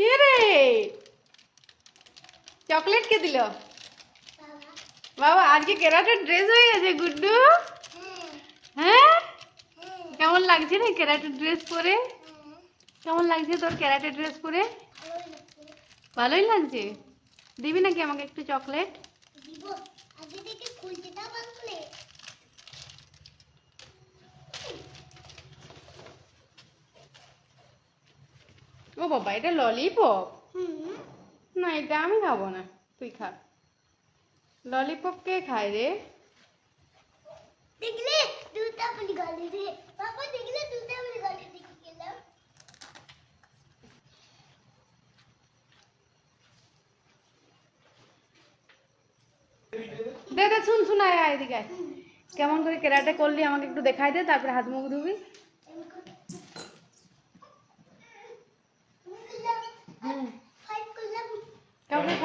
কে রে? চকলেট কে দিল? বাবা, আজকে কেরাটের ড্রেস হয়ে গেছে, গুড্ডু। হ্যাঁ? কেমন লাগছে রে কেরাটের ড্রেস পরে? কেমন লাগছে তোর কেরাটে ড্রেস পরে? ভালোই লাগছে। দিবি নাকি আমাকে একটু চকলেট? দিব। আগে খুলতে দাও ও বাবা এটা ললিপপ হুম। না এটা আমি খাব না। তুই খা। ললিপপ কে খায় রে? দেখলে? দুটা বলি গলে রে বাবা দেখলে দুটা বলি গলে দেখে গেলাম দে দে শুন শুন আয় আয় এদিকে আয়। কেমন করে কেরাটে করলি আমাকে একটু দেখাই দে তারপরে হাত মুখ ধুবি।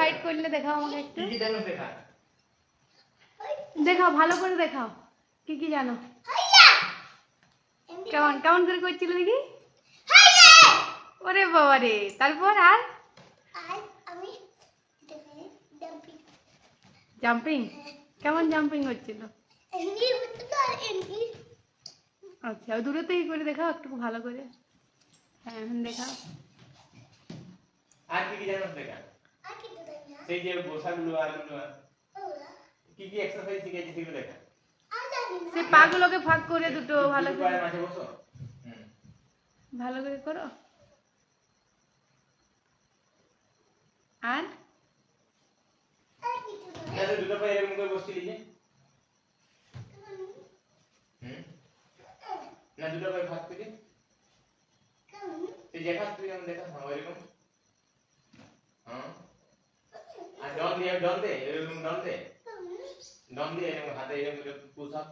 কাউকে করলে দেখাও আমাকে একটু। কি কি জানো দেখা দেখাও ভালো করে দেখাও। কি কি জানো? কেমন কেমন করে করছিল দেখি? ওরে বাবা রে তারপর আর? জাম্পিং কেমন জাম্পিং হচ্ছিল আচ্ছা দূরে থেকে করে দেখাও একটু ভালো করে। হ্যাঁ দেখাও। আর কি কি জানো দেখা আর কি তো না সেই যে বসাগুলো আরগুলো কি কি এক্সারসাইজ শিখেছি সেগুলো দেখা। সে না পাগুলোকে ফাঁক করে দুটো ভালো করে। মাঝে বসো। হুম। ভালো করে করো। আর? না দুটো পায়ে এরকম করে বসছিলি যে? হুম। না দুটো পায়ে ভাগ থেকে। তুই দেখাস তুই আমি দেখাস হ্যাঁ ওইরকম। হ্যাঁ। ডন দিয়ে ডন দে এরকম ডন দে ডন দিয়ে এরকম হাতে এরকম করে পুশ আপ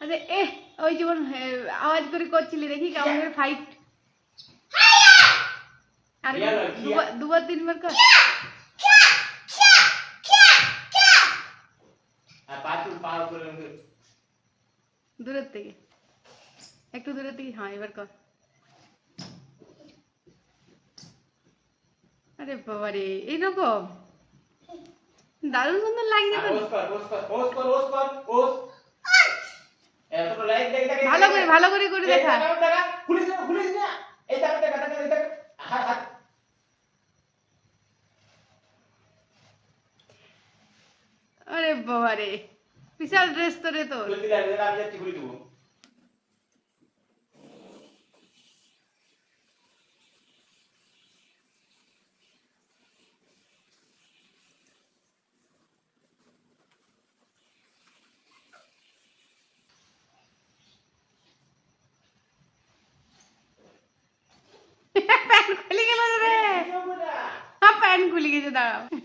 আচ্ছা এ ওই যেমন আওয়াজ করে করছিলি দেখি কেমন করে ফাইট আর। দুবার তিনবার আর করে। দূরের থেকে। একটু দূরের থেকে হ্যাঁ এবার কর। আরে বাবা রে এইরকম? দারুণ সুন্দর লাগছে দেখ ভালো করে ভালো করে করে দেখা। আরে বাবা রে বিশাল ড্রেস তো রে তোর 知道